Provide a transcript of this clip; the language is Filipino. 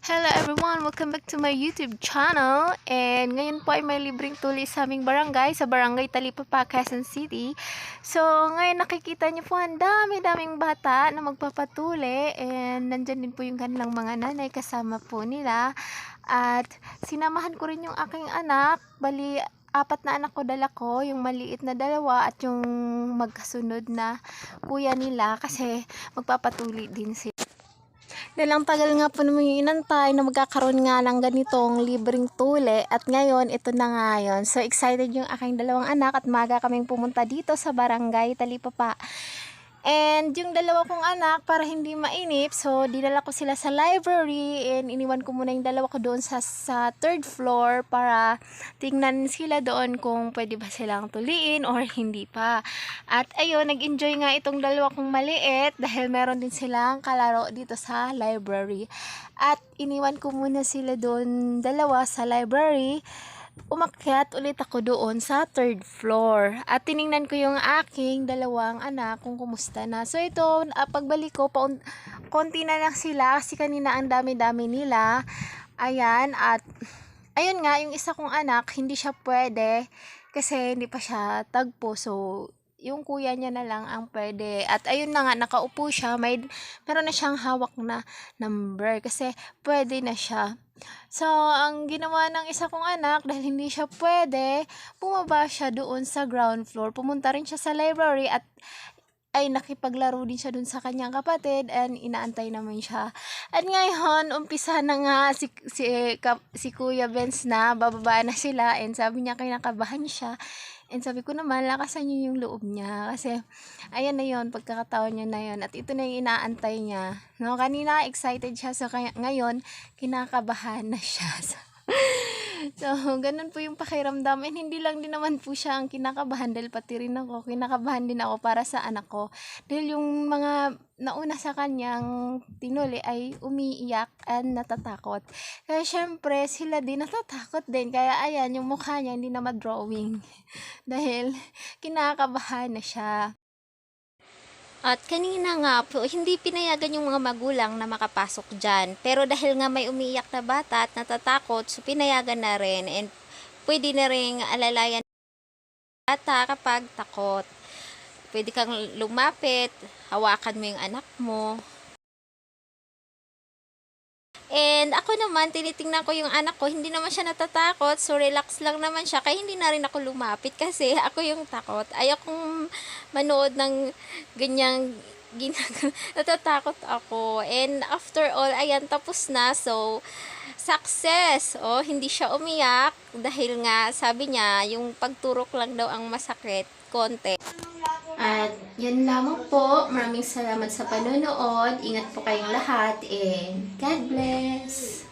Hello everyone! Welcome back to my YouTube channel. And ngayon po ay may libreng tuli sa aming barangay, sa barangay Talipapa, Quezon City. So ngayon nakikita niyo po ang dami-daming bata na magpapatuli. And nandyan din po yung kanilang mga nanay kasama po nila. At sinamahan ko rin yung aking anak. Bali, apat na anak ko dala ko, yung maliit na dalawa at yung magkasunod na kuya nila kasi magpapatuli din sila. Dalang tagal nga po naman yung inantay na magkakaroon nga ng ganitong libreng tule at ngayon ito na nga yun. So excited yung aking dalawang anak at maga kaming pumunta dito sa barangay Talipapa. And yung dalawa kong anak para hindi mainip, so dinala ko sila sa library and iniwan ko muna yung dalawa ko doon sa, sa third floor para tingnan sila doon kung pwede ba silang tuliin or hindi pa. At ayun, nag-enjoy nga itong dalawa kong maliit dahil meron din silang kalaro dito sa library. At iniwan ko muna sila doon dalawa sa library umakyat ulit ako doon sa third floor. At tiningnan ko yung aking dalawang anak kung kumusta na. So ito, ah, pagbalik ko, paun- konti na lang sila kasi kanina ang dami-dami nila. Ayan, at ayun nga, yung isa kong anak, hindi siya pwede kasi hindi pa siya tagpo. So, yung kuya niya na lang ang pwede. At ayun na nga, nakaupo siya. May, meron na siyang hawak na number kasi pwede na siya. So, ang ginawa ng isa kong anak, dahil hindi siya pwede, bumaba siya doon sa ground floor. Pumunta rin siya sa library at ay nakipaglaro din siya dun sa kanyang kapatid and inaantay naman siya. At ngayon, umpisa na nga si, si, ka- si Kuya Benz na, bababa na sila and sabi niya kinakabahan siya. And sabi ko naman, lakasan niyo yung loob niya. Kasi, ayan na yon pagkakataon niya na yon At ito na yung inaantay niya. No, kanina, excited siya. So, kaya, ngayon, kinakabahan na siya. so, ganun po yung pakiramdam. And hindi lang din naman po siya ang kinakabahan dahil pati rin ako. Kinakabahan din ako para sa anak ko. Dahil yung mga nauna sa kanyang tinuli ay umiiyak and natatakot. Kaya syempre, sila din natatakot din. Kaya ayan, yung mukha niya hindi na ma-drawing. dahil kinakabahan na siya. At kanina nga po, hindi pinayagan yung mga magulang na makapasok dyan. Pero dahil nga may umiiyak na bata at natatakot, so pinayagan na rin. And pwede na rin alalayan bata kapag takot. Pwede kang lumapit, hawakan mo yung anak mo. And ako naman, tinitingnan ko yung anak ko, hindi naman siya natatakot, so relax lang naman siya, kaya hindi na rin ako lumapit kasi ako yung takot. Ayokong manood ng ganyang ginagawa. Natatakot ako. And after all, ayan, tapos na. So, success. Oh, hindi siya umiyak dahil nga sabi niya, yung pagturok lang daw ang masakit, konti. At yan lamang po. Maraming salamat sa panonood. Ingat po kayong lahat and God bless.